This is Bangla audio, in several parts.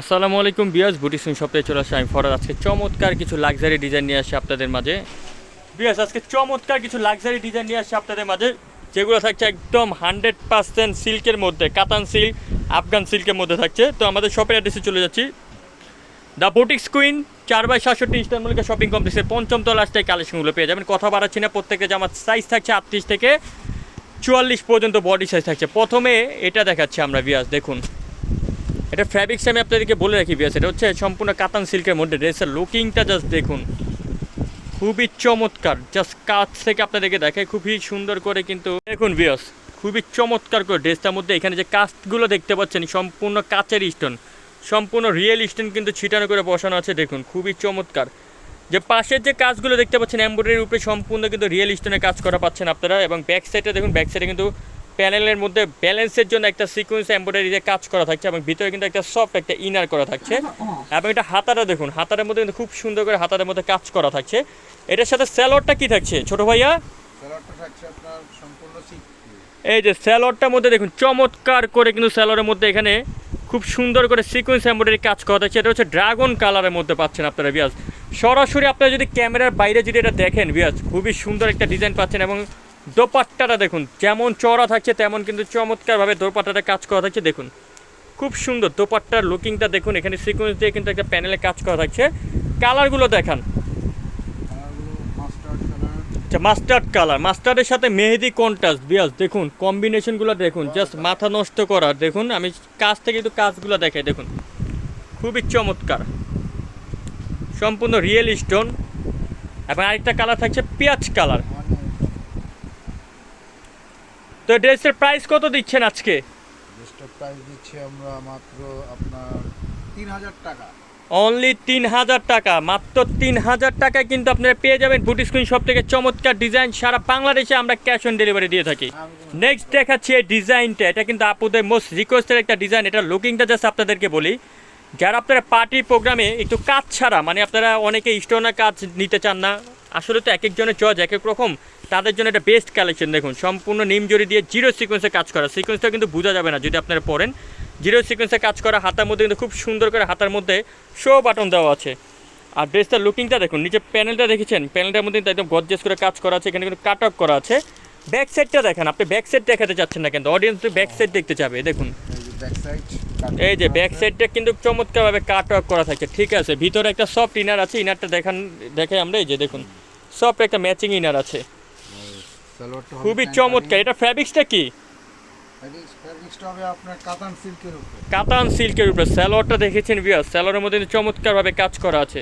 আসসালামু আলাইকুম বিয়াস বুটি সুইং শপে চলে আসে আমি ফরাদ। আজকে চমৎকার কিছু লাক্সারি ডিজাইন নিয়ে আসি আপনাদের মাঝে। বিয়াস আজকে চমৎকার কিছু লাক্সারি ডিজাইন নিয়ে আসি আপনাদের মাঝে, যেগুলো থাকছে একদম হান্ড্রেড পার্সেন্ট সিল্কের মধ্যে, কাতান সিল্ক, আফগান সিল্কের মধ্যে থাকছে। তো আমাদের শপের অ্যাড্রেসে চলে যাচ্ছি। দ্য বুটিক্স কুইন চার বাই সাতষট্টি ইস্টার শপিং কমপ্লেক্সের পঞ্চম তলাশটাই কালেকশনগুলো পেয়ে যাবেন। কথা বাড়াচ্ছি না, প্রত্যেকটা জামার সাইজ থাকছে আটত্রিশ থেকে চুয়াল্লিশ পর্যন্ত বডি সাইজ থাকছে। প্রথমে এটা দেখাচ্ছি আমরা বিয়াস দেখুন। এটা ফ্যাব্রিক্স আমি আপনাদেরকে বলে রাখি বিয়াস এটা হচ্ছে সম্পূর্ণ কাতান সিল্কের মধ্যে ড্রেসের লুকিংটা জাস্ট দেখুন। খুবই চমৎকার জাস্ট কাজ থেকে আপনাদেরকে দেখায় খুবই সুন্দর করে কিন্তু দেখুন বিয়াস খুবই চমৎকার করে ড্রেসটার মধ্যে এখানে যে কাস্টগুলো দেখতে পাচ্ছেন, সম্পূর্ণ কাচের স্টোন সম্পূর্ণ রিয়েল স্টোন কিন্তু ছিটানো করে বসানো আছে, দেখুন, খুবই চমৎকার। যে পাশের যে কাজগুলো দেখতে পাচ্ছেন এমব্রয়ডারির উপরে সম্পূর্ণ কিন্তু রিয়েল স্টোনের কাজ করা পাচ্ছেন আপনারা, এবং ব্যাক সাইডে দেখুন ব্যাক সাইডে কিন্তু প্যানেলের মধ্যে ব্যালেন্সের জন্য একটা সিকোয়েন্স এমব্রয়ডারি দিয়ে কাজ করা থাকছে এবং ভিতরে কিন্তু একটা সফট একটা ইনার করা থাকছে। এবং এটা হাতাটা দেখুন হাতারের মধ্যে কিন্তু খুব সুন্দর করে হাতারের মধ্যে কাজ করা থাকছে। এটার সাথে স্যালোয়ারটা কি থাকছে ছোট ভাইয়া? স্যালাডটা থাকছে আপনার সম্পূর্ণ সিক এই যে স্যালোয়ারটার মধ্যে দেখুন চমৎকার করে কিন্তু স্যালোয়ারের মধ্যে এখানে খুব সুন্দর করে সিকোয়েন্স এমব্রয়ডারি কাজ করা থাকছে। এটা হচ্ছে ড্রাগন কালারের মধ্যে পাচ্ছেন আপনারা বিয়াস সরাসরি আপনারা যদি ক্যামেরার বাইরে যদি এটা দেখেন বিয়াস খুবই সুন্দর একটা ডিজাইন পাচ্ছেন এবং দোপাট্টাটা দেখুন, যেমন চড়া থাকছে, তেমন কিন্তু চমৎকারভাবে দোপাট্টাটা কাজ করা থাকছে, দেখুন। খুব সুন্দর দোপাট্টার লুকিংটা দেখুন, এখানে সিকোয়েন্স দিয়ে কিন্তু একটা প্যানেলে কাজ করা থাকছে। কালারগুলো দেখান। আচ্ছা মাস্টার্ড কালার মাস্টার্ডের সাথে মেহেদি কন্ট্রাস্ট বিয়াস, দেখুন কম্বিনেশনগুলো দেখুন জাস্ট মাথা নষ্ট করা, দেখুন, আমি কাজ থেকে একটু কাজগুলো দেখাই, দেখুন। খুবই চমৎকার। সম্পূর্ণ রিয়েল স্টোন এবং আরেকটা কালার থাকছে পেঁয়াজ কালার তো ড্রেসের প্রাইস কত দিচ্ছেন আজকে? ড্রেসটার প্রাইস দিচ্ছি আমরা মাত্র আপনার তিন হাজার টাকা। অনলি তিন হাজার টাকা মাত্র তিন হাজার টাকায় কিন্তু আপনারা পেয়ে যাবেন বুটি স্ক্রিন শপ থেকে চমৎকার ডিজাইন সারা বাংলাদেশে আমরা ক্যাশ অন ডেলিভারি দিয়ে থাকি। নেক্সট দেখাচ্ছি এই ডিজাইনটা এটা কিন্তু আপুদের মোস্ট রিকোয়েস্টের একটা ডিজাইন এটা লুকিংটা জাস্ট আপনাদেরকে বলি। যারা আপনারা পার্টি প্রোগ্রামে একটু কাজ ছাড়া মানে আপনারা অনেকে স্টোনের কাজ নিতে চান না আসলে তো এক একজনের চয়েস এক এক রকম। তাদের জন্য এটা বেস্ট কালেকশন দেখুন সম্পূর্ণ নিমজরি দিয়ে জিরো সিকোয়েন্সে কাজ করা। সিকোয়েন্সটা কিন্তু বোঝা যাবে না যদি আপনারা পড়েন। জিরো সিকোয়েন্সে কাজ করা হাতার মধ্যে কিন্তু খুব সুন্দর করে হাতার মধ্যে শো বাটন দেওয়া আছে। আর ড্রেসটার লুকিংটা দেখুন নিচে প্যানেলটা দেখেছেন? প্যানেলটার মধ্যে কিন্তু একদম গর্জেস করে কাজ করা আছে এখানে কিন্তু কাট অফ করা আছে। ব্যাক সাইডটা দেখেন আপনি ব্যাক সাইড দেখাতে চাচ্ছেন না কিন্তু অডিয়েন্স তো ব্যাক সাইড দেখতে চাবে দেখুন। এই যে ব্যাক এই যে ব্যাক সাইডটা কিন্তু চমৎকারভাবে কাট অফ করা থাকে ঠিক আছে। ভিতরে একটা সফট ইনার আছে ইনারটা দেখান দেখে আমরা এই যে দেখুন। সফট একটা ম্যাচিং ইনার আছে। খুবই চমৎকার। এটা ফ্যাব্রিক্সটা কি? কাতান সিল্কের উপরে। স্যালোয়ারটা দেখেছেন বিয়াস স্যালোয়ারের মধ্যে চমৎকারভাবে কাজ করা আছে।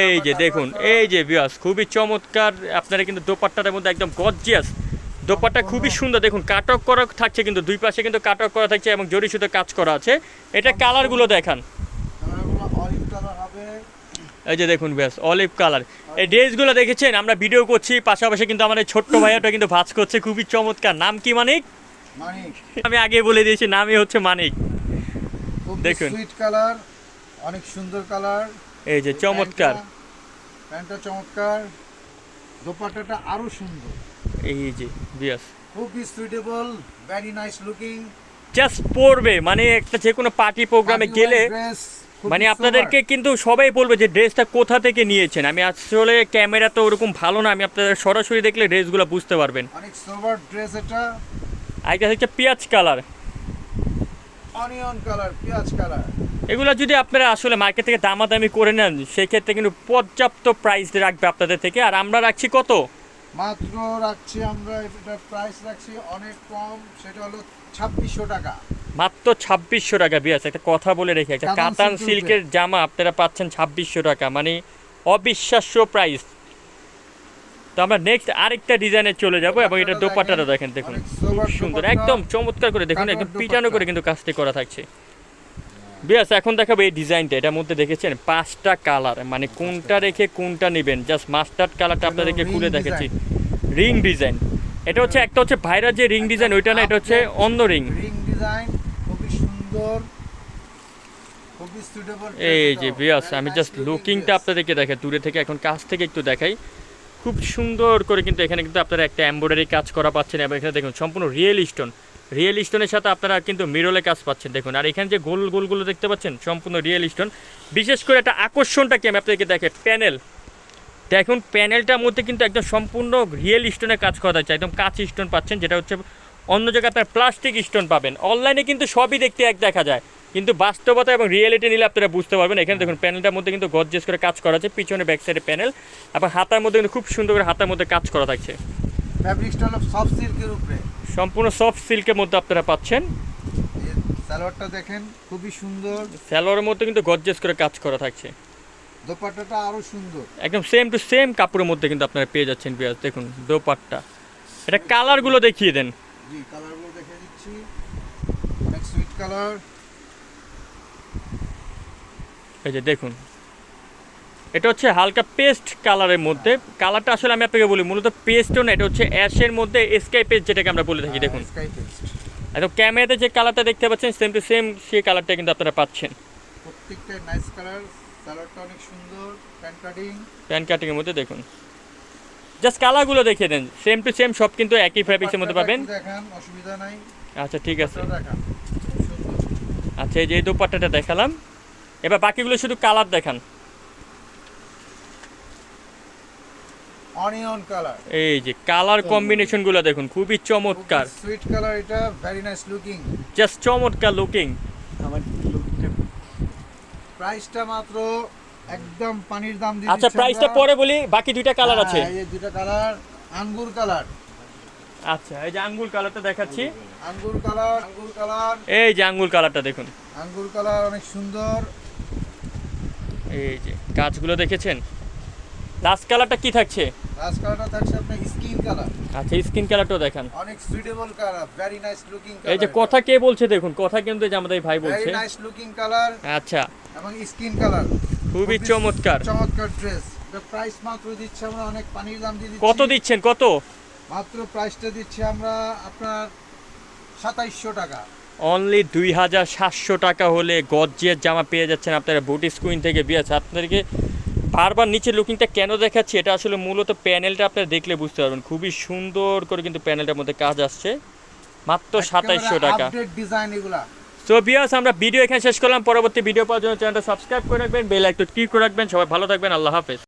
এই যে দেখুন, এই যে বিয়াস খুবই চমৎকার। আপনারা কিন্তু দোপাট্টার মধ্যে একদম গর্জিয়াস দোপাট্টা খুবই সুন্দর। দেখুন কাটক করা থাকছে কিন্তু, দুই পাশে কিন্তু কাটক করা থাকছে এবং জরি সুতো কাজ করা আছে। এটা কালারগুলো দেখান কালারগুলো অলিভ কালার হবে এই যে দেখুন ব্যাস অলিভ কালার এই ড্রেসগুলো দেখেছেন? আমরা ভিডিও করছি পাশাপাশি কিন্তু আমাদের ছোট্ট ভাইয়াটা কিন্তু ভাজ করছে খুবই চমৎকার। নাম কি মানিক? মানিক। আমি আগে বলে দিয়েছি নামই হচ্ছে মানিক। দেখুন। সুইট কালার অনেক সুন্দর কালার এই যে চমৎকার। প্যান্টটা চমৎকার। দোপাট্টাটা আরও সুন্দর। এই যে বিয়াস। খুবই suitable very nice looking just পরবে মানে একটা যে কোনো পার্টি প্রোগ্রামে গেলে মানে আপনাদেরকে কিন্তু সবাই বলবে যে ড্রেসটা কোথা থেকে নিয়েছেন। আমি আসলে ক্যামেরা তো ওরকম ভালো না আমি আপনাদের সরাসরি দেখলে ড্রেসগুলো বুঝতে পারবেন। অনেক সোভার ড্রেস এটা। হচ্ছে পেঁয়াজ কালার। অনিয়ন কালার পেঁয়াজ কালার এগুলো যদি আপনারা আসলে মার্কেট থেকে দামাদামি করে নেন সেক্ষেত্রে কিন্তু পর্যাপ্ত প্রাইস রাখবে আপনাদের থেকে। আর আমরা রাখছি কত? মাত্র রাখছি আমরা এটার প্রাইস রাখছি অনেক কম সেটা হলো ছাব্বিশশো টাকা। মাত্র ছাব্বিশশো টাকা বিয়াস একটা কথা বলে রেখে একটা কাতান সিল্কের জামা আপনারা পাচ্ছেন ছাব্বিশশো টাকা মানে অবিশ্বাস্য প্রাইস তো আমরা নেক্সট আরেকটা ডিজাইনে চলে যাব এবং এটা দোপাট্টাটা দেখেন, দেখেন খুব সুন্দর একদম চমৎকার করে দেখুন একদম পিটানো করে কিন্তু কাজটি করা থাকছে। বিয়াস এখন দেখাবো এই ডিজাইনটা এটার মধ্যে দেখেছেন পাঁচটা কালার মানে কোনটা রেখে কোনটা নেবেন? জাস্ট মাস্টার্ড কালারটা আপনাদেরকে খুলে দেখাচ্ছি। রিং ডিজাইন এটা হচ্ছে একটা হচ্ছে ভাইরাল যে রিং ডিজাইন ওইটা না এটা হচ্ছে অন্য রিং রিং ডিজাইন খুবই সুন্দর খুবই সুইটেবল এই যে বিয়াস আমি জাস্ট লুকিংটা আপনাদেরকে দেখাই দূরে থেকে এখন কাছ থেকে একটু দেখাই। খুব সুন্দর করে কিন্তু এখানে কিন্তু আপনারা একটা এমব্রয়ডারি কাজ করা পাচ্ছেন এবং এখানে দেখুন সম্পূর্ণ রিয়েল স্টোন রিয়েল স্টোনের সাথে আপনারা কিন্তু মিরলে কাজ পাচ্ছেন দেখুন। আর এখানে যে গোল গোলগুলো দেখতে পাচ্ছেন সম্পূর্ণ রিয়েল স্টোন বিশেষ করে একটা আকর্ষণটা কি আমি আপনাদেরকে দেখে প্যানেল। দেখুন প্যানেলটার মধ্যে কিন্তু একদম সম্পূর্ণ রিয়েল স্টোনের কাজ করা যাচ্ছে একদম কাঁচ স্টোন পাচ্ছেন যেটা হচ্ছে অন্য জায়গায় আপনার প্লাস্টিক স্টোন পাবেন। অনলাইনে কিন্তু সবই দেখতে এক দেখা যায়। কিন্তু বাস্তবতা এবং রিয়েলিটি নিলে আপনারা বুঝতে পারবেন। এখানে দেখুন প্যানেলটার মধ্যে কিন্তু গজ্জেস করে কাজ করা আছে। পিছনে ব্যাক সাইডে প্যানেল এবং হাতার মধ্যে কিন্তু খুব সুন্দর করে হাতার মধ্যে কাজ করা থাকছে। ফ্যাব্রিক্সটা হলো সফট সিল্কের উপরে। সম্পূর্ণ সফট সিল্কের মধ্যে আপনারা পাচ্ছেন। সালোয়ারটা দেখেন খুবই সুন্দর। স্যালোয়ারের মধ্যে কিন্তু গজ্জেস করে কাজ করা থাকছে। দোপাট্টাটা আরও সুন্দর। একদম সেম টু সেম কাপড়ের মধ্যে কিন্তু আপনারা পেয়ে যাচ্ছেন দেখুন দোপাট্টা। এটা কালারগুলো দেখিয়ে দেন। জি কালারগুলো দেখে দিচ্ছি অনেক সুইট কালার এই যে দেখুন। এটা হচ্ছে হালকা পেস্ট কালারের মধ্যে। কালারটা আসলে আমি আপনাকে বলি মূলত পেস্টও না এটা হচ্ছে অ্যাশের মধ্যে স্কাই পেস্ট যেটাকে আমরা বলে থাকি দেখুন। স্কাই একদম ক্যামেরাতে যে কালারটা দেখতে পাচ্ছেন সেম টু সেম সেই কালারটা কিন্তু আপনারা পাচ্ছেন। প্রত্যেকটা নাইস কালার সালোয়ারটা অনেক সুন্দর প্যান্ট কাটিং প্যান কাটিংয়ের মধ্যে দেখুন। জাস্ট কালারগুলো দেখিয়ে দেন। সেম টু সেম সব কিন্তু একই ফ্যাব্রিক্সের মধ্যে পাবেন। অসুবিধা নাই। আচ্ছা ঠিক আছে। আচ্ছা এই যে দোপাট্টাটা দেখালাম। এবার বাকিগুলো শুধু কালার দেখান। অনিয়ন কালার এই যে কালার কম্বিনেশনগুলো দেখুন খুবই চমৎকার। সুইট কালার এটা ভেরি নাইস লুকিং জাস্ট চমৎকার লুকিং প্রাইসটা মাত্র একদম পানির দাম দিয়ে আচ্ছা প্রাইসটা পরে বলি বাকি দুইটা কালার হ্যাঁ, আছে। এই দুটো কালার আঙ্গুর কালার আচ্ছা এই যে আঙ্গুর কালারটা দেখাচ্ছি। আঙ্গুর কালার আঙ্গুর কালার এই যে আঙ্গুর কালারটা দেখুন। আঙ্গুর কালার অনেক সুন্দর। এই যে কাজগুলো দেখেছেন? লাস্ট কালারটা কি থাকছে? লাস্ট কালারটা থাকছে আপনার স্কিন কালার আচ্ছা স্কিন কালারটাও দেখান। অনেক suitable colour very nice looking colour এই যে কথা কে বলছে দেখুন কথা কিন্তু যে আমাদের ভাই ভেরি বলছে। নাইস লুকিং কালার আচ্ছা। এবং স্কিন কালার খুবই চমৎকার। চমৎকার ড্রেস প্রাইস মাত্র দিচ্ছি আমরা অনেক পানির দাম দিয়ে কত দিচ্ছেন? কত? মাত্র প্রাইসটা দিচ্ছি আমরা আপনার সাতাইশশো টাকা। অনলি দুই হাজার সাতশো টাকা হলে গজ্জের জামা পেয়ে যাচ্ছেন আপনারা বুটি স্কুইন থেকে। বিয়েছে আপনাদেরকে বারবার নিচে লুকিংটা কেন দেখাচ্ছি এটা আসলে মূলত প্যানেলটা আপনারা দেখলে বুঝতে পারবেন। খুবই সুন্দর করে কিন্তু প্যানেলটার মধ্যে কাজ আসছে। মাত্র সাতাইশশো টাকা। ডিজাইন এগুলা। সো বিয়াস আমরা ভিডিও এখানে শেষ করলাম। পরবর্তী ভিডিও পাওয়ার জন্য চ্যানেলটা সাবস্ক্রাইব করে রাখবেন বেল একটু ক্লিক করে রাখবেন। সবাই ভালো থাকবেন, আল্লাহ হাফেজ।